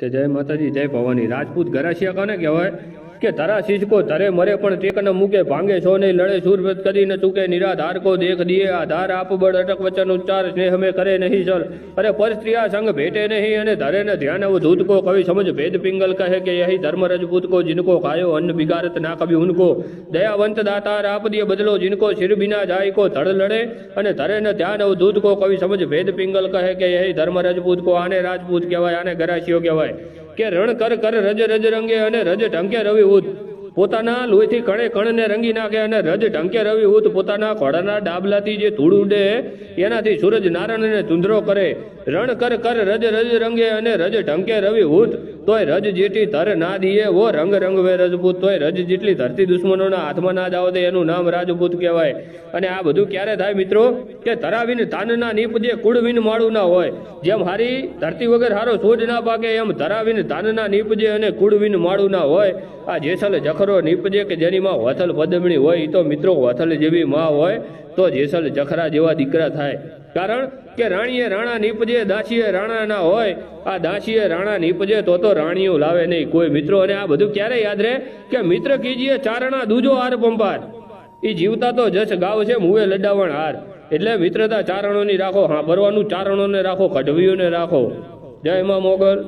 કે જય માતાજી જય ભવાની. રાજપૂત ઘરાશિયા કોને કહેવાય? કે ધરા સિસકો ધરે મરે પણ તેકને મૂકે, ભાંગે છો નહીં, લડે સૂરભેદ કરીને ચૂકે નિરાધારકો દેખ દિયે આધાર આપબળ અટક વચન ઉચ્ચાર, સ્નેહ અમે કરે નહીં સર અરે પરસ્ત્રીયા સંગ ભેટે નહીં અને ધરે ને ધ્યાન અવ ધૂત કો કવિ સમજ ભેદ પિંગલ કહે કે યહી ધર્મ રજપૂત કો, જિનકો ખાયો અન્ન બિગારત ના કભી ઉનકો દયાવંત દાતાર આપ દિયે બદલો, જિનકો શિર બિના જાય કો, ધડ લડે અને ધરે ને ધ્યાન અવ ધૂત કવિ સમજ ભેદ પિંગલ કહે કે યહી ધર્મ રજપૂત કો, આને રાજપૂત કહેવાય, આને ગરાશિયો કહેવાય. કે રણ કર કર રજ રજ રંગે અને રજ ઢંકે રવિ ઉદ. પોતાના લોહીથી કણે કણને રંગી નાખે અને રજ ઢંકે રવિ ઉદ. પોતાના ઘોડાના ડાબલાથી જે ધૂળ ઉડે, એનાથી સૂરજ નારાયણને ચુંદરો કરે. રણ કર કર રજ રજ રંગે અને રજ ઢંકે રવિ ઉદ. તોય રજ જેટલી તર ના દીએ વો રંગ રંગ વે રજપૂત. તોય રજ જેટલી ધરતી દુશ્મનોના હાથમાં ના જાવ દે એનું નામ રાજપૂત કહેવાય. અને આ બધું ક્યારે થાય મિત્રો? કે તરાવીન તાનના નીપજે કુળવીન માળું ના હોય, જેમ હારી ધરતી વગર હારો સોજ ના પાકે, એમ ધરાવીને તાનના નીપજે અને કુળવીન માળું ના હોય. આ જેસલ જખરો નીપજે કે જેની માં વથલ પદમણી હોય તો મિત્રો વથલ જેવી માં હોય, તો જેસલ જખરા જેવા દીકરા થાય. કારણ કે રાણીએ રાણા નીપજે, દાસીએ રાણા ના હોય. આ દાસીએ રાણા નીપજે તો તો રાણીઓ લાવે નહીં. કોઈ મિત્રો, અને આ બધું ક્યારે યાદ રહે? કે મિત્ર કીજીએ ચારણા દૂજો હાર પંપાર. એ જીવતા તો જશ ગાવ છે મુએ લડાવણ હાર. એટલે મિત્રતા ચારણોની રાખો. હા, ભરવાનું ચારણોને રાખો કઢવીઓને રાખો. જય મા મોગલ.